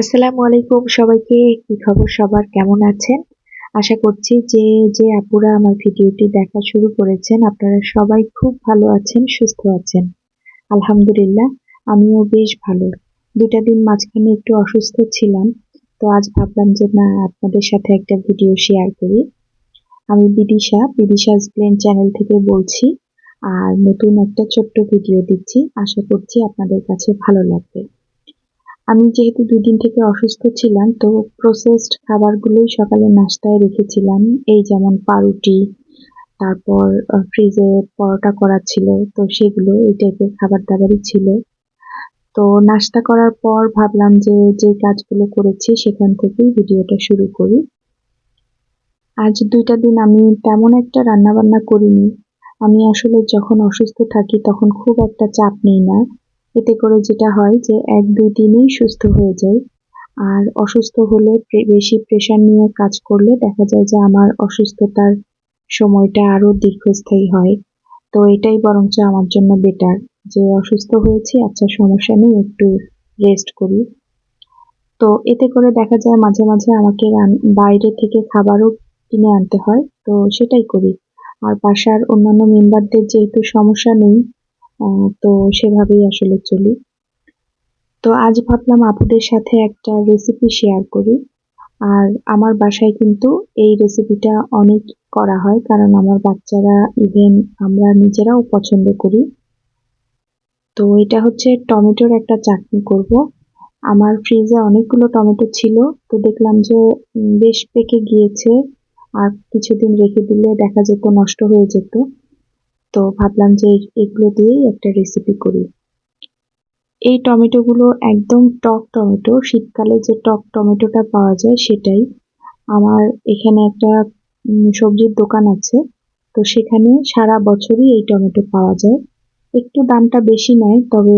আসসালামু আলাইকুম সবাইকে, কি খবর সবার? কেমন আছেন? আশা করছি যে যে আপুরা আমার ভিডিওটি দেখা শুরু করেছেন, আপনারা সবাই খুব ভালো আছেন, সুস্থ আছেন। আলহামদুলিল্লাহ, আমিও বেশ ভালো। দুটা দিন মাঝখানে একটু অসুস্থ ছিলাম, তো আজ ভাবলাম যে, না, আপনাদের সাথে একটা ভিডিও শেয়ার করি। আমি বিদিশা বিদিশা প্লেন চ্যানেল থেকে বলছি, আর নতুন একটা ছোট্ট ভিডিও দিচ্ছি। আশা করছি আপনাদের কাছে ভালো লাগবে। আমি যেহেতু দুদিন থেকে অসুস্থ ছিলাম, তো প্রসেসড খাবারগুলোই সকালে নাস্তায় রেখেছিলাম। এই যেমন পাউরুটি, তারপর ফ্রিজে পরোটা করা ছিল, তো সেগুলো এই টাইপের খাবার দাবারই ছিল। তো নাস্তা করার পর ভাবলাম যে যে কাজগুলো করেছি সেখান থেকেই ভিডিওটা শুরু করি। আজ দুইটা দিন আমি তেমন একটা রান্না বান্না করিনি। আমি আসলে যখন অসুস্থ থাকি তখন খুব একটা চাপ নেই না। এতে করে যেটা হয় যে এক দুই দিনেই সুস্থ হয়ে যাই আর অসুস্থ হলে বেশি প্রেশার নিয়ে কাজ করলে দেখা যায় যে আমার অসুস্থতার সময়টা আরও দীর্ঘস্থায়ী হয়। তো এটাই বরঞ্চ আমার জন্য বেটার যে অসুস্থ হয়েছি আচ্ছা সমস্যা নেই, একটু রেস্ট করি। তো এতে করে দেখা যায় মাঝে মাঝে আমাকে বাইরে থেকে খাবারও কিনে আনতে হয়, তো সেটাই করি। আর বাসার অন্যান্য মেম্বারদের যেহেতু সমস্যা নেই তো সেভাবেই আসলে চলি। তো আজ ভাবলাম আপুদের সাথে একটা রেসিপি শেয়ার করি। আর আমার বাসায় কিন্তু এই রেসিপিটা অনেক করা হয়, কারণ আমার বাচ্চারা ইভেন আমরা নিজেরাও পছন্দ করি। তো এটা হচ্ছে টমেটোর একটা চাটনি করব। আমার ফ্রিজে অনেকগুলো টমেটো ছিল, তো দেখলাম যে বেশ পেকে গিয়েছে। আর কিছুদিন রেখে দিলে দেখা যেত নষ্ট হয়ে যেত। তো ভাবলাম যে এগুলো দিয়েই একটা রেসিপি করি। এই টমেটোগুলো একদম টক টমেটো, শীতকালে যে টক টমেটোটা পাওয়া যায় সেটাই। আমার এখানে একটা সবজির দোকান আছে, তো সেখানে সারা বছরই এই টমেটো পাওয়া যায়। একটু দামটা বেশি নেয়, তবে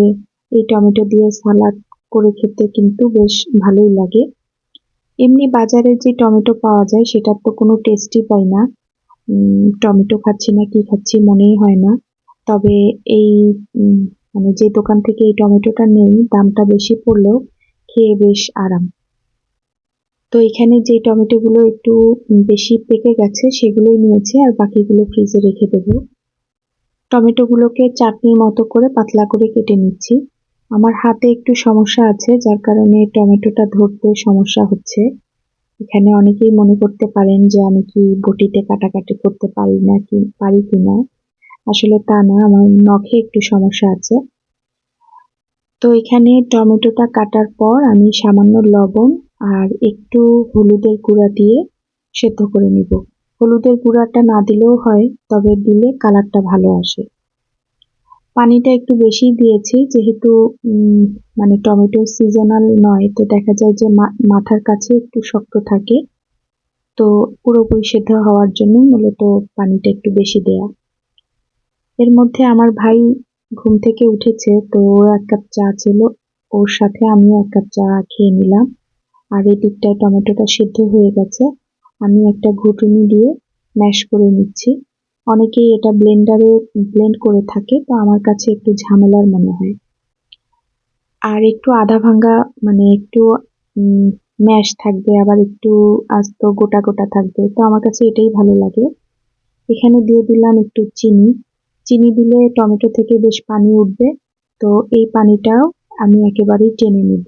এই টমেটো দিয়ে সালাদ করে খেতে কিন্তু বেশ ভালোই লাগে। এমনি বাজারে যে টমেটো পাওয়া যায় সেটার তো কোনো টেস্টই পাই না। টমেটো খাচ্ছি না, কি খাচ্ছি মনেই হয় না। তবে এই মানে যে দোকান থেকে এই টমেটোটা নেই, দামটা বেশি পড়লেও খেয়ে বেশ আরাম। তো এখানে যে টমেটোগুলো একটু বেশি পেকে গেছে, সেগুলোই নিয়েছি, আর বাকিগুলো ফ্রিজে রেখে দেব। টমেটোগুলোকে চাটনির মতো করে পাতলা করে কেটে নিচ্ছি। আমার হাতে একটু সমস্যা আছে, যার কারণে টমেটোটা ধরতে সমস্যা হচ্ছে। এখানে অনেকেই মনে করতে পারেন যে আমি কি বটিতে কাটাকাটি করতে পারি না কি, পারি কিনা আসলে তা না, আমার নখে একটু সমস্যা আছে। তো এখানে টমেটোটা কাটার পর আমি সামান্য লবণ আর একটু হলুদের গুঁড়া দিয়ে সেদ্ধ করে নিব। হলুদের গুঁড়াটা না দিলেও হয়, তবে দিলে কালারটা ভালো আসে। পানিটা একটু বেশি দিয়েছি, যেহেতু মানে টমেটো সিজনাল নয়, তো দেখা যায় যে মাথার কাছে একটু শক্ত থাকে। তো পুরোপুরি সেদ্ধ হওয়ার জন্য মূলত পানিটা একটু বেশি দেয়া। এর মধ্যে আমার ভাই ঘুম থেকে উঠেছে, তো এক কাপ চা ছিল, ওর সাথে আমিও এক কাপ চা খেয়ে নিলাম। আর এই দিকটায় টমেটোটা সেদ্ধ হয়ে গেছে। আমি একটা ঘুটুনি দিয়ে ম্যাশ করে নিচ্ছি। অনেকেই এটা ব্লেন্ডারে, ব্লেন্ড করে থাকে, তো আমার কাছে একটু ঝামেলার মনে হয়। আর একটু আধা ভাঙ্গা মানে একটু ম্যাশ থাকবে, আবার একটু আস্ত গোটা গোটা থাকবে, তো আমার কাছে এটাই ভালো লাগে। এখানে দিয়ে দিলাম একটু চিনি। চিনি দিলে টমেটো থেকে বেশ পানি উঠবে, তো এই পানিটাও আমি একেবারেই টেনে নেব।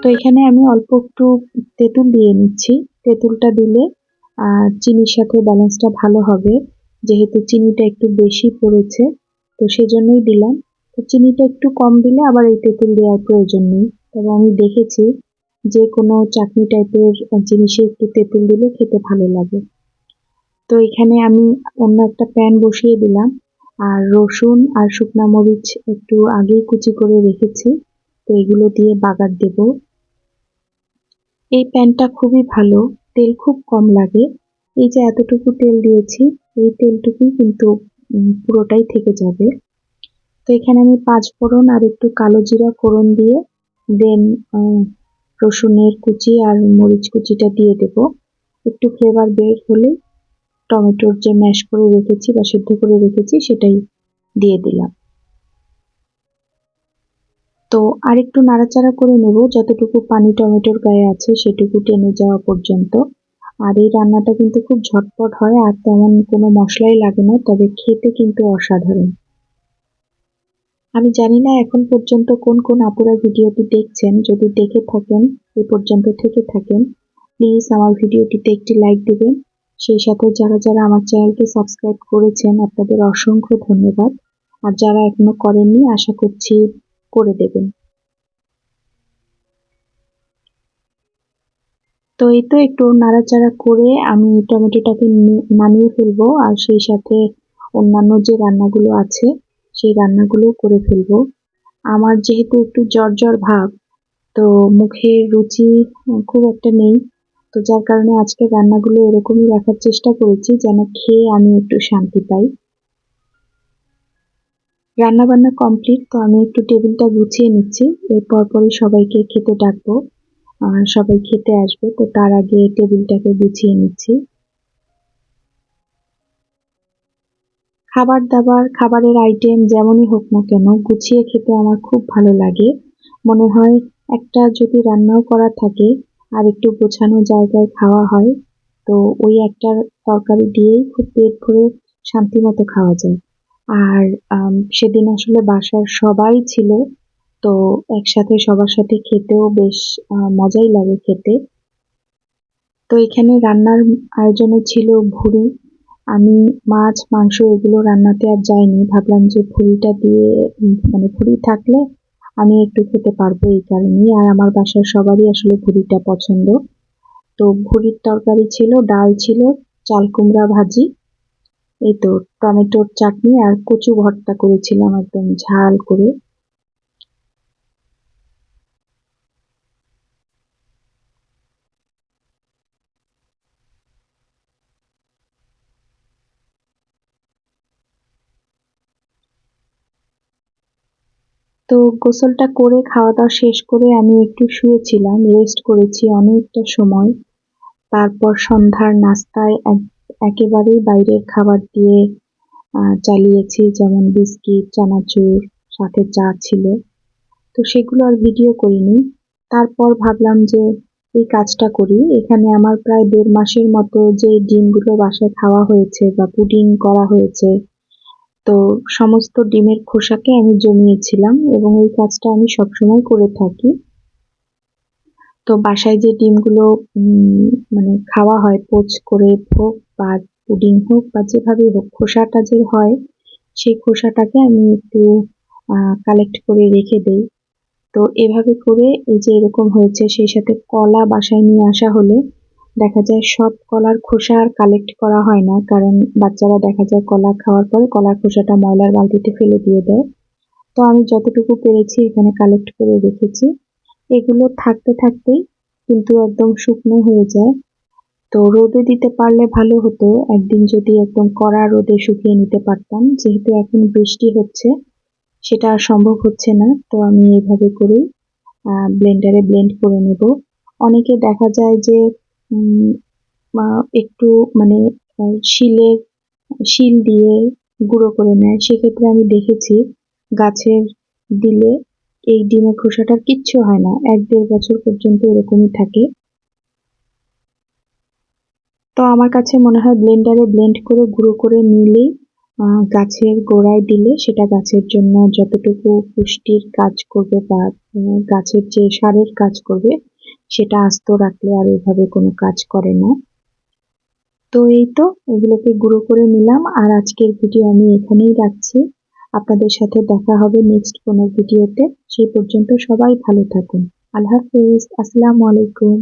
তো এখানে আমি অল্প একটু তেঁতুল দিয়ে নিচ্ছি। তেঁতুলটা দিলে চিনির সাথে ব্যালেন্সটা ভালো হবে। যেহেতু চিনিটা একটু বেশি পড়েছে, তো সেজন্যই দিলাম। তো চিনিটা একটু কম দিলে আবার এই তেঁতুল দেওয়ার প্রয়োজন নেই। তবে আমি দেখেছি যে কোনো চাটনি টাইপের জিনিসে একটু তেঁতুল দিলে খেতে ভালো লাগে। তো এখানে আমি অন্য একটা প্যান বসিয়ে দিলাম। আর রসুন আর শুকনা মরিচ একটু আগেই কুচি করে রেখেছি। তো এগুলো দিয়ে বাগার দেব। এই প্যানটা খুবই ভালো, তেল খুব কম লাগে। এই যে এতটুকু তেল দিয়েছি, এই তেলটুকুই কিন্তু পুরোটাই থেকে যাবে। তো এখানে আমি পাঁচ ফোড়ন আর একটু কালো জিরা ফোড়ন দিয়ে, দেন রসুনের কুচি আর মরিচ কুচিটা দিয়ে দেব। একটু ফ্লেভার বের হলে, টমেটোর যে ম্যাশ করে রেখেছি বা সিদ্ধ করে রেখেছি, সেটাই দিয়ে দিলাম। তো আরেকটু নাড়াচাড়া করে নেব, যতটুকু পানি টমেটোর গায়ে আছে সেটুকু টেনে যাওয়া পর্যন্ত। আর এই রান্নাটা কিন্তু খুব ঝটপট হয়, আর তেমন কোনো মশলাই লাগে না, তবে খেতে কিন্তু অসাধারণ। আমি জানি না এখন পর্যন্ত কোন কোন আপুরা ভিডিওটি দেখছেন, যদি দেখে থাকেন, এ পর্যন্ত থেকে থাকেন, প্লিজ আমার ভিডিওটিতে একটি লাইক দেবেন। সেই সাথে যারা যারা আমার চ্যানেলকে সাবস্ক্রাইব করেছেন, আপনাদের অসংখ্য ধন্যবাদ। আর যারা এখনও করেননি, আশা করছি করে দেবেন। তো এই তো একটু নাড়াচাড়া করে আমি টমেটোটাকে নামিয়ে ফেলব আর সেই সাথে অন্যান্য যে রান্নাগুলো আছে, সেই রান্নাগুলো করে ফেলব। আমার যেহেতু একটু জ্বর জ্বর ভাব, তো মুখে রুচি খুব একটা নেই। তো যার কারণে আজকে রান্নাগুলো এরকমই রাখার চেষ্টা করেছি যেন খেয়ে আমি একটু শান্তি পাই। রান্না বান্না কমপ্লিট তো আমি একটু টেবিলটা গুছিয়ে নিচ্ছি। এরপর পরে সবাইকে খেতে ডাকবো। সবাই খেতে আসবে, তো তার আগে টেবিলটাকে গুছিয়ে নিচ্ছি। খাবার দাবার, খাবারের আইটেম যেমনই হোক না কেন, গুছিয়ে খেতে আমার খুব ভালো লাগে। মনে হয় একটা যদি রান্নাও করা থাকে আর একটু গোছানো জায়গায় খাওয়া হয়, তো ওই একটা তরকারি দিয়েই খুব পেট ভরে শান্তি মতো খাওয়া যায়। আর সেদিন আসলে বাসার সবাই ছিল, তো একসাথে সবার সাথে খেতেও বেশ মজাই লাগে খেতে। তো এখানে রান্নার আয়োজনে ছিল ভুড়ি। আমি মাছ, মাংস এগুলো রান্নাতে আর যাইনি। ভাবলাম যে ভুড়িটা দিয়ে মানে ভুড়ি থাকলে আমি একটু খেতে পারব এই কারণেই। আর আমার বাসার সবারই আসলে ভুড়িটা পছন্দ। তো ভুড়ির তরকারি ছিল, ডাল ছিল, চাল কুমড়া ভাজি এই তো টমেটোর চাটনি আর কচু ভর্তা করেছিলাম একদম ঝাল করে। তো গোসলটা করে খাওয়া দাওয়া শেষ করে আমি একটু শুয়েছিলাম রেস্ট করেছি অনেকটা সময়। তারপর সন্ধ্যার নাস্তায় একেবারেই বাইরের খাবার দিয়ে চালিয়েছি, যেমন বিস্কিট, চানাচুর, সাথে চা ছিল। তো সেগুলো আর ভিডিও করিনি। তারপর ভাবলাম যে এই কাজটা করি। এখানে আমার প্রায় দেড় মাসের মতো যে ডিমগুলো বাসায় খাওয়া হয়েছে বা পুডিং করা হয়েছে, তো সমস্ত ডিমের খোসাকে আমি জমিয়েছিলাম এবং এই কাজটা আমি সবসময় করে থাকি। তো বাসায় যে ডিমগুলো মানে খাওয়া হয়, পোচ করে হোক বা পুডিং হোক বা যেভাবেই হোক, খোসাটা যে হয়, সেই খোসাটাকে আমি একটু কালেক্ট করে রেখে দেই। তো এভাবে করে এই যে এরকম হয়েছে, সেই সাথে কলা বাসায় নিয়ে আসা হলে দেখা যায় সব কলার খোসা আর কালেক্ট করা হয় না, কারণ বাচ্চারা দেখা যায় কলা খাওয়ার পরে কলার খোসাটা ময়লার বালতিতে ফেলে দিয়ে দেয়। তো আমি যতটুকু পেরেছি এখানে কালেক্ট করে রেখেছি। এগুলো থাকতে থাকতেই কিন্তু একদম শুকনো হয়ে যায়। তো রোদে দিতে পারলে ভালো হতো, একদিন যদি একদম কড়া রোদে শুকিয়ে নিতে পারতাম। যেহেতু এখন বৃষ্টি হচ্ছে, সেটা আর সম্ভব হচ্ছে না, তো আমি এভাবে করেই ব্লেন্ডারে ব্লেন্ড করে নেব। অনেকে দেখা যায় যে একটু মানে শিলে, শিল দিয়ে গুঁড়ো করে নেয়। সেক্ষেত্রে আমি দেখেছি গাছের দিলে এই ডিমের খোসাটার কিচ্ছু হয় না। এক দেড় বছর পর্যন্ত এরকমই থাকে। তো আমার কাছে মনে হয় ব্লেন্ডারে ব্লেন্ড করে, গুঁড়ো করে নিলেই গাছের গোড়ায় দিলে সেটা গাছের জন্য যতটুকু পুষ্টির কাজ করবে বা গাছের যে সারের কাজ করবে, সেটা আস্ত রাখলে আর ওইভাবে কোনো কাজ করে না। তো এই তো, এগুলোকে গুঁড়ো করে নিলাম। আর আজকের ভিডিও আমি এখানেই রাখছি। আপনাদের সাথে দেখা হবে নেক্সট কোনো ভিডিওতে সেই পর্যন্ত সবাই ভালো থাকুন। আল্লাহ হাফিজ। আসসালামু আলাইকুম।